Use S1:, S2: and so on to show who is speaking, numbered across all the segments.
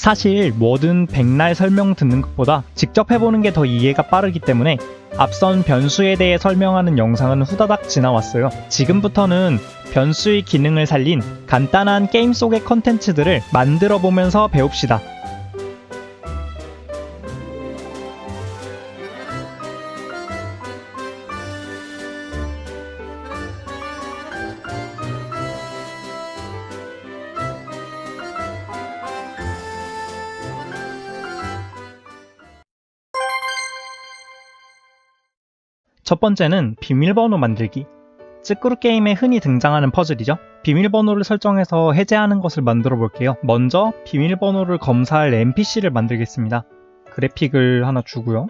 S1: 사실 뭐든 백날 설명 듣는 것보다 직접 해보는 게 더 이해가 빠르기 때문에 앞선 변수에 대해 설명하는 영상은 후다닥 지나왔어요. 지금부터는 변수의 기능을 살린 간단한 게임 속의 컨텐츠들을 만들어 보면서 배웁시다. 첫 번째는 비밀번호 만들기. 찌끄루 게임에 흔히 등장하는 퍼즐이죠. 비밀번호를 설정해서 해제하는 것을 만들어 볼게요. 먼저 비밀번호를 검사할 NPC를 만들겠습니다. 그래픽을 하나 주고요.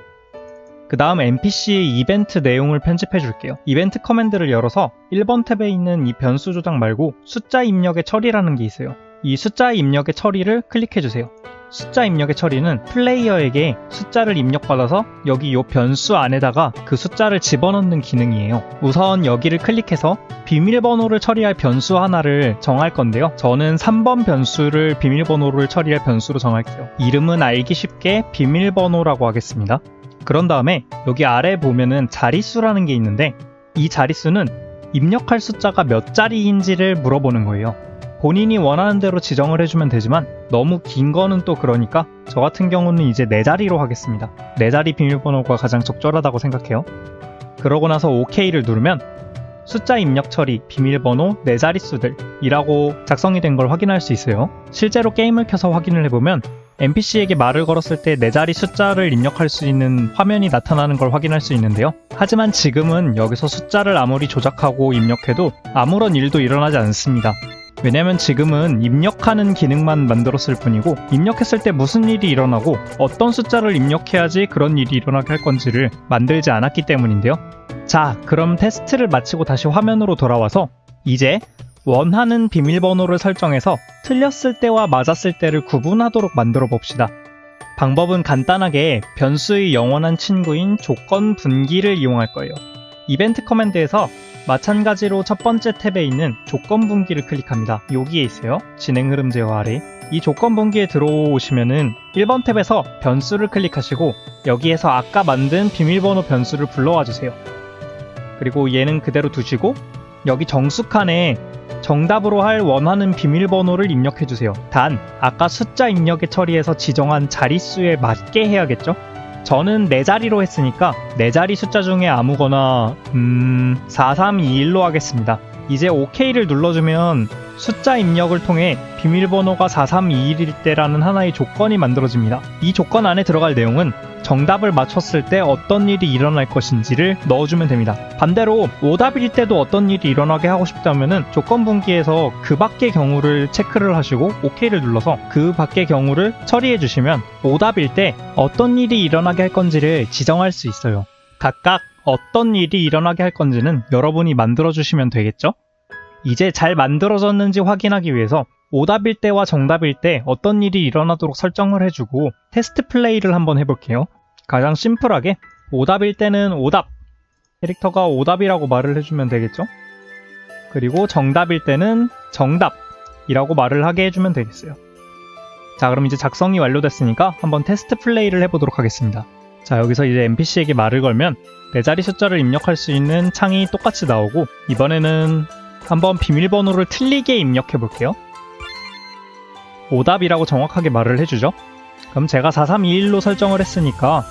S1: 그 다음 NPC의 이벤트 내용을 편집해 줄게요. 이벤트 커맨드를 열어서 1번 탭에 있는 이 변수 조작 말고 숫자 입력의 처리라는 게 있어요. 이 숫자 입력의 처리를 클릭해 주세요. 숫자 입력의 처리는 플레이어에게 숫자를 입력받아서 여기 이 변수 안에다가 그 숫자를 집어넣는 기능이에요. 우선 여기를 클릭해서 비밀번호를 처리할 변수 하나를 정할 건데요. 저는 3번 변수를 비밀번호를 처리할 변수로 정할게요. 이름은 알기 쉽게 비밀번호라고 하겠습니다. 그런 다음에 여기 아래 보면은 자릿수라는 게 있는데 이 자릿수는 입력할 숫자가 몇 자리인지를 물어보는 거예요. 본인이 원하는 대로 지정을 해주면 되지만 너무 긴 거는 또 그러니까 저 같은 경우는 이제 네 자리로 하겠습니다. 네 자리 비밀번호가 가장 적절하다고 생각해요. 그러고 나서 OK를 누르면 숫자 입력 처리, 비밀번호, 네 자릿수들이라고 작성이 된 걸 확인할 수 있어요. 실제로 게임을 켜서 확인을 해보면 NPC에게 말을 걸었을 때 네 자리 숫자를 입력할 수 있는 화면이 나타나는 걸 확인할 수 있는데요. 하지만 지금은 여기서 숫자를 아무리 조작하고 입력해도 아무런 일도 일어나지 않습니다. 왜냐면 지금은 입력하는 기능만 만들었을 뿐이고 입력했을 때 무슨 일이 일어나고 어떤 숫자를 입력해야지 그런 일이 일어나게 할 건지를 만들지 않았기 때문인데요. 자, 그럼 테스트를 마치고 다시 화면으로 돌아와서 이제 원하는 비밀번호를 설정해서 틀렸을 때와 맞았을 때를 구분하도록 만들어 봅시다. 방법은 간단하게 변수의 영원한 친구인 조건 분기를 이용할 거예요. 이벤트 커맨드에서 마찬가지로 첫 번째 탭에 있는 조건 분기를 클릭합니다. 여기에 있어요. 진행 흐름 제어 아래. 이 조건 분기에 들어오시면은 1번 탭에서 변수를 클릭하시고 여기에서 아까 만든 비밀번호 변수를 불러와 주세요. 그리고 얘는 그대로 두시고 여기 정수 칸에 정답으로 할 원하는 비밀번호를 입력해 주세요. 단 아까 숫자 입력에 처리해서 지정한 자릿수에 맞게 해야겠죠? 저는 네 자리로 했으니까 네 자리 숫자 중에 아무거나 음 4321로 하겠습니다. 이제 OK를 눌러주면 숫자 입력을 통해 비밀번호가 4321일 때라는 하나의 조건이 만들어집니다. 이 조건 안에 들어갈 내용은 정답을 맞췄을 때 어떤 일이 일어날 것인지를 넣어주면 됩니다. 반대로 오답일 때도 어떤 일이 일어나게 하고 싶다면 조건 분기에서 그 밖의 경우를 체크를 하시고 OK를 눌러서 그 밖의 경우를 처리해 주시면 오답일 때 어떤 일이 일어나게 할 건지를 지정할 수 있어요. 각각 어떤 일이 일어나게 할 건지는 여러분이 만들어 주시면 되겠죠? 이제 잘 만들어졌는지 확인하기 위해서 오답일 때와 정답일 때 어떤 일이 일어나도록 설정을 해주고 테스트 플레이를 한번 해볼게요. 가장 심플하게 오답일 때는 오답 캐릭터가 오답이라고 말을 해주면 되겠죠. 그리고 정답일 때는 정답이라고 말을 하게 해주면 되겠어요. 자 그럼 이제 작성이 완료됐으니까 한번 테스트 플레이를 해보도록 하겠습니다. 자 여기서 이제 NPC에게 말을 걸면 네 자리 숫자를 입력할 수 있는 창이 똑같이 나오고 이번에는 한번 비밀번호를 틀리게 입력해 볼게요. 오답이라고 정확하게 말을 해주죠. 그럼 제가 4321로 설정을 했으니까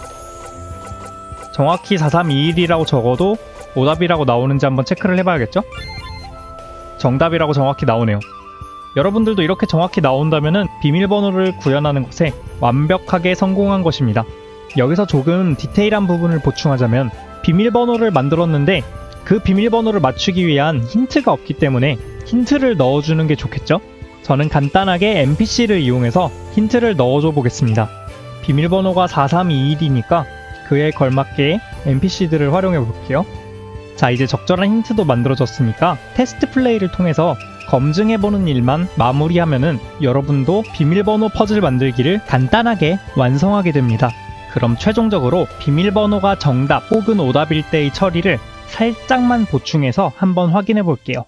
S1: 정확히 4321이라고 적어도 오답이라고 나오는지 한번 체크를 해봐야겠죠? 정답이라고 정확히 나오네요. 여러분들도 이렇게 정확히 나온다면 비밀번호를 구현하는 것에 완벽하게 성공한 것입니다. 여기서 조금 디테일한 부분을 보충하자면 비밀번호를 만들었는데 그 비밀번호를 맞추기 위한 힌트가 없기 때문에 힌트를 넣어주는 게 좋겠죠? 저는 간단하게 NPC를 이용해서 힌트를 넣어줘 보겠습니다. 비밀번호가 4321이니까 그에 걸맞게 NPC들을 활용해 볼게요. 자, 이제 적절한 힌트도 만들어졌으니까 테스트 플레이를 통해서 검증해보는 일만 마무리하면은 여러분도 비밀번호 퍼즐 만들기를 간단하게 완성하게 됩니다. 그럼 최종적으로 비밀번호가 정답 혹은 오답일 때의 처리를 살짝만 보충해서 한번 확인해 볼게요.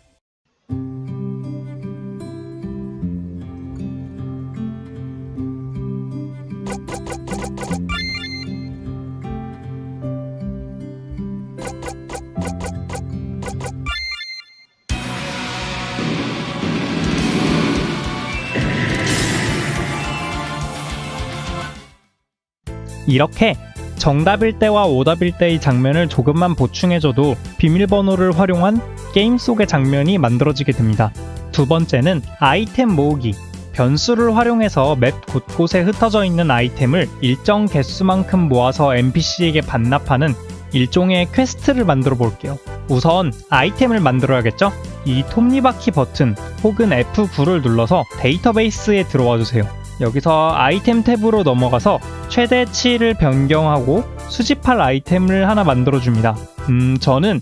S1: 이렇게 정답일 때와 오답일 때의 장면을 조금만 보충해줘도 비밀번호를 활용한 게임 속의 장면이 만들어지게 됩니다. 두 번째는 아이템 모으기. 변수를 활용해서 맵 곳곳에 흩어져 있는 아이템을 일정 개수만큼 모아서 NPC에게 반납하는 일종의 퀘스트를 만들어 볼게요. 우선 아이템을 만들어야겠죠? 이 톱니바퀴 버튼 혹은 F9를 눌러서 데이터베이스에 들어와 주세요. 여기서 아이템 탭으로 넘어가서 최대치를 변경하고 수집할 아이템을 하나 만들어 줍니다. 음, 저는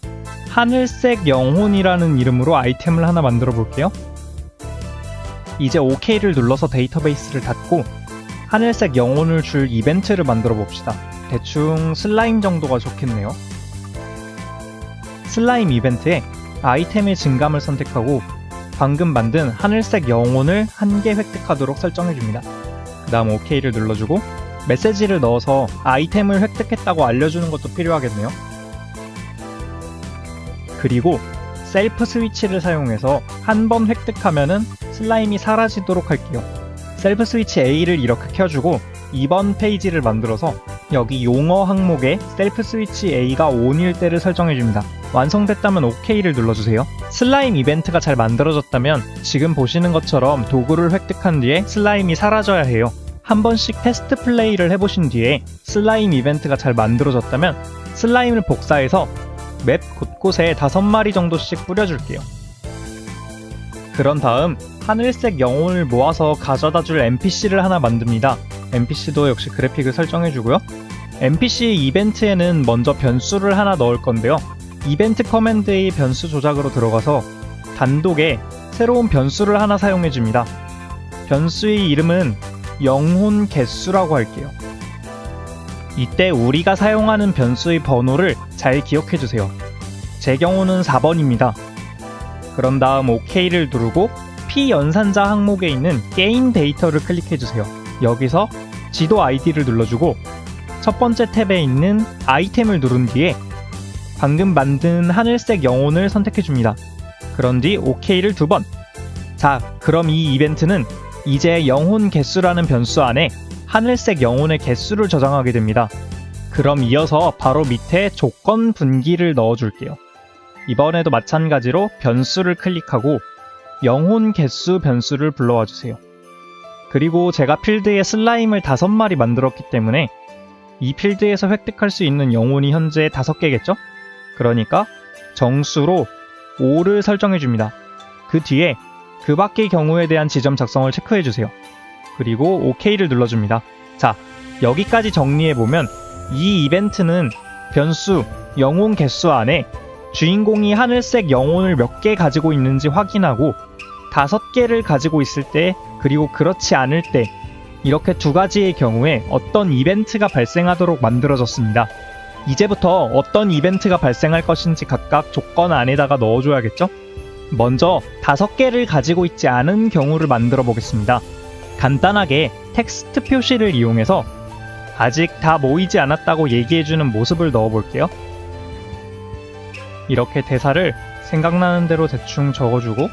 S1: 하늘색 영혼이라는 이름으로 아이템을 하나 만들어 볼게요. 이제 OK를 눌러서 데이터베이스를 닫고 하늘색 영혼을 줄 이벤트를 만들어 봅시다. 대충 슬라임 정도가 좋겠네요. 슬라임 이벤트에 아이템의 증감을 선택하고 방금 만든 하늘색 영혼을 한 개 획득하도록 설정해줍니다. 그 다음 OK를 눌러주고 메시지를 넣어서 아이템을 획득했다고 알려주는 것도 필요하겠네요. 그리고 셀프 스위치를 사용해서 한 번 획득하면은 슬라임이 사라지도록 할게요. 셀프 스위치 A를 이렇게 켜주고 2번 페이지를 만들어서 여기 용어 항목에 셀프 스위치 A가 ON일 때를 설정해줍니다. 완성됐다면 OK를 눌러주세요. 슬라임 이벤트가 잘 만들어졌다면 지금 보시는 것처럼 도구를 획득한 뒤에 슬라임이 사라져야 해요. 한 번씩 테스트 플레이를 해보신 뒤에 슬라임 이벤트가 잘 만들어졌다면 슬라임을 복사해서 맵 곳곳에 다섯 마리 정도씩 뿌려줄게요. 그런 다음 하늘색 영혼을 모아서 가져다 줄 NPC를 하나 만듭니다. NPC도 역시 그래픽을 설정해주고요. NPC 이벤트에는 먼저 변수를 하나 넣을 건데요. 이벤트 커맨드의 변수 조작으로 들어가서 단독에 새로운 변수를 하나 사용해 줍니다. 변수의 이름은 영혼 개수라고 할게요. 이때 우리가 사용하는 변수의 번호를 잘 기억해 주세요. 제 경우는 4번입니다. 그런 다음 OK를 누르고 P 연산자 항목에 있는 게임 데이터를 클릭해 주세요. 여기서 지도 아이디를 눌러주고 첫 번째 탭에 있는 아이템을 누른 뒤에 방금 만든 하늘색 영혼을 선택해줍니다. 그런 뒤 OK를 두 번. 자, 그럼 이 이벤트는 이제 영혼 개수라는 변수 안에 하늘색 영혼의 개수를 저장하게 됩니다. 그럼 이어서 바로 밑에 조건 분기를 넣어줄게요. 이번에도 마찬가지로 변수를 클릭하고 영혼 개수 변수를 불러와 주세요. 그리고 제가 필드에 슬라임을 다섯 마리 만들었기 때문에 이 필드에서 획득할 수 있는 영혼이 현재 다섯 개겠죠? 그러니까 정수로 5를 설정해 줍니다. 그 뒤에 그 밖의 경우에 대한 지점 작성을 체크해 주세요. 그리고 OK를 눌러줍니다. 자, 여기까지 정리해보면 이 이벤트는 변수 영혼 개수 안에 주인공이 하늘색 영혼을 몇 개 가지고 있는지 확인하고 다섯 개를 가지고 있을 때 그리고 그렇지 않을 때 이렇게 두 가지의 경우에 어떤 이벤트가 발생하도록 만들어졌습니다. 이제부터 어떤 이벤트가 발생할 것인지 각각 조건 안에다가 넣어줘야겠죠? 먼저 다섯 개를 가지고 있지 않은 경우를 만들어 보겠습니다. 간단하게 텍스트 표시를 이용해서 아직 다 모이지 않았다고 얘기해주는 모습을 넣어 볼게요. 이렇게 대사를 생각나는 대로 대충 적어주고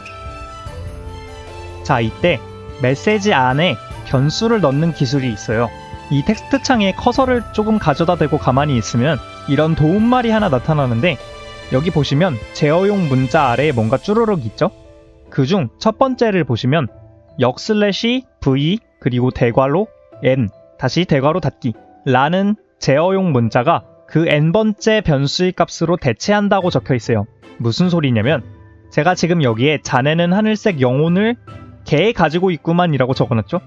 S1: 자 이때 메시지 안에 변수를 넣는 기술이 있어요. 이 텍스트 창에 커서를 조금 가져다 대고 가만히 있으면 이런 도움말이 하나 나타나는데 여기 보시면 제어용 문자 아래에 뭔가 쭈르륵 있죠? 그 중 첫 번째를 보시면 역 슬래시 v 그리고 대괄호 n 다시 대괄호 닫기 라는 제어용 문자가 그 n번째 변수의 값으로 대체한다고 적혀 있어요. 무슨 소리냐면 제가 지금 여기에 자네는 하늘색 영혼을 개 가지고 있구만이라고 적어놨죠?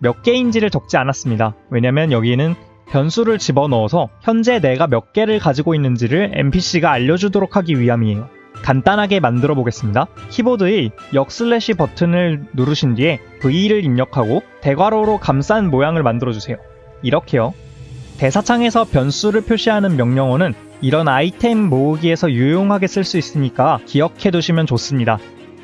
S1: 몇 개인지를 적지 않았습니다. 왜냐면 여기에는 변수를 집어넣어서 현재 내가 몇 개를 가지고 있는지를 NPC가 알려주도록 하기 위함이에요. 간단하게 만들어 보겠습니다. 키보드의 역 슬래시 버튼을 누르신 뒤에 V를 입력하고 대괄호로 감싼 모양을 만들어 주세요. 이렇게요. 대사창에서 변수를 표시하는 명령어는 이런 아이템 모으기에서 유용하게 쓸 수 있으니까 기억해 두시면 좋습니다.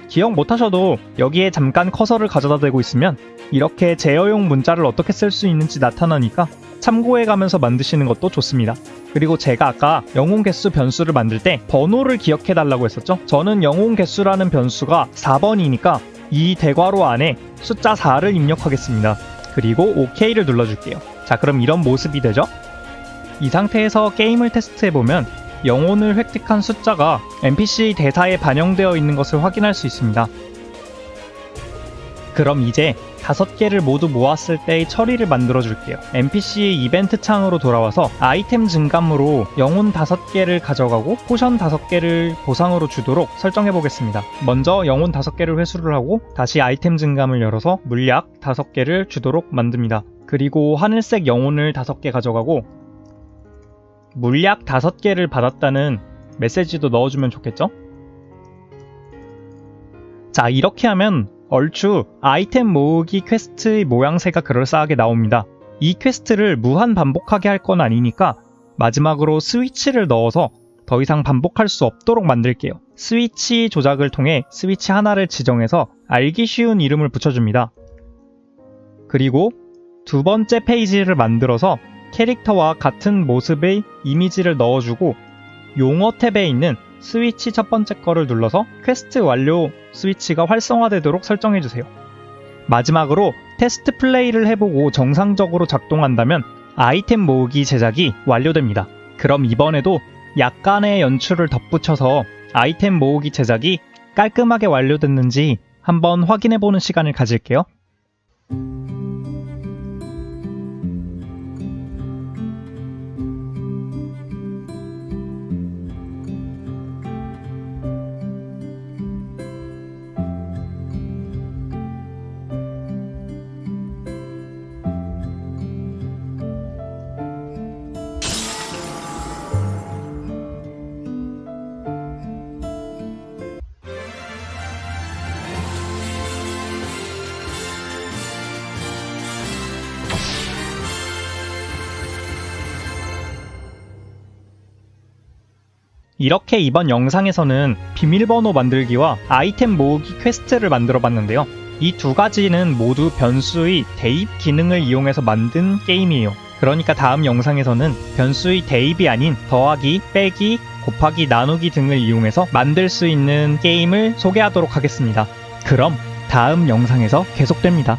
S1: 기억 못하셔도 여기에 잠깐 커서를 가져다 대고 있으면 이렇게 제어용 문자를 어떻게 쓸 수 있는지 나타나니까 참고해가면서 만드시는 것도 좋습니다. 그리고 제가 아까 영혼 개수 변수를 만들 때 번호를 기억해달라고 했었죠? 저는 영혼 개수라는 변수가 4번이니까 이 대괄호 안에 숫자 4를 입력하겠습니다. 그리고 OK를 눌러줄게요. 자, 그럼 이런 모습이 되죠? 이 상태에서 게임을 테스트해보면 영혼을 획득한 숫자가 NPC 대사에 반영되어 있는 것을 확인할 수 있습니다. 그럼 이제 다섯 개를 모두 모았을 때의 처리를 만들어 줄게요. NPC의 이벤트 창으로 돌아와서 아이템 증감으로 영혼 다섯 개를 가져가고 포션 다섯 개를 보상으로 주도록 설정해 보겠습니다. 먼저 영혼 다섯 개를 회수를 하고 다시 아이템 증감을 열어서 물약 다섯 개를 주도록 만듭니다. 그리고 하늘색 영혼을 다섯 개 가져가고 물약 다섯 개를 받았다는 메시지도 넣어주면 좋겠죠? 자, 이렇게 하면 얼추 아이템 모으기 퀘스트의 모양새가 그럴싸하게 나옵니다. 이 퀘스트를 무한 반복하게 할 건 아니니까 마지막으로 스위치를 넣어서 더 이상 반복할 수 없도록 만들게요. 스위치 조작을 통해 스위치 하나를 지정해서 알기 쉬운 이름을 붙여줍니다. 그리고 두 번째 페이지를 만들어서 캐릭터와 같은 모습의 이미지를 넣어주고 용어 탭에 있는 스위치 첫 번째 거를 눌러서 퀘스트 완료 스위치가 활성화되도록 설정해주세요. 마지막으로 테스트 플레이를 해보고 정상적으로 작동한다면 아이템 모으기 제작이 완료됩니다. 그럼 이번에도 약간의 연출을 덧붙여서 아이템 모으기 제작이 깔끔하게 완료됐는지 한번 확인해보는 시간을 가질게요. 이렇게 이번 영상에서는 비밀번호 만들기와 아이템 모으기 퀘스트를 만들어 봤는데요. 이 두 가지는 모두 변수의 대입 기능을 이용해서 만든 게임이에요. 그러니까 다음 영상에서는 변수의 대입이 아닌 더하기, 빼기, 곱하기, 나누기 등을 이용해서 만들 수 있는 게임을 소개하도록 하겠습니다. 그럼 다음 영상에서 계속됩니다.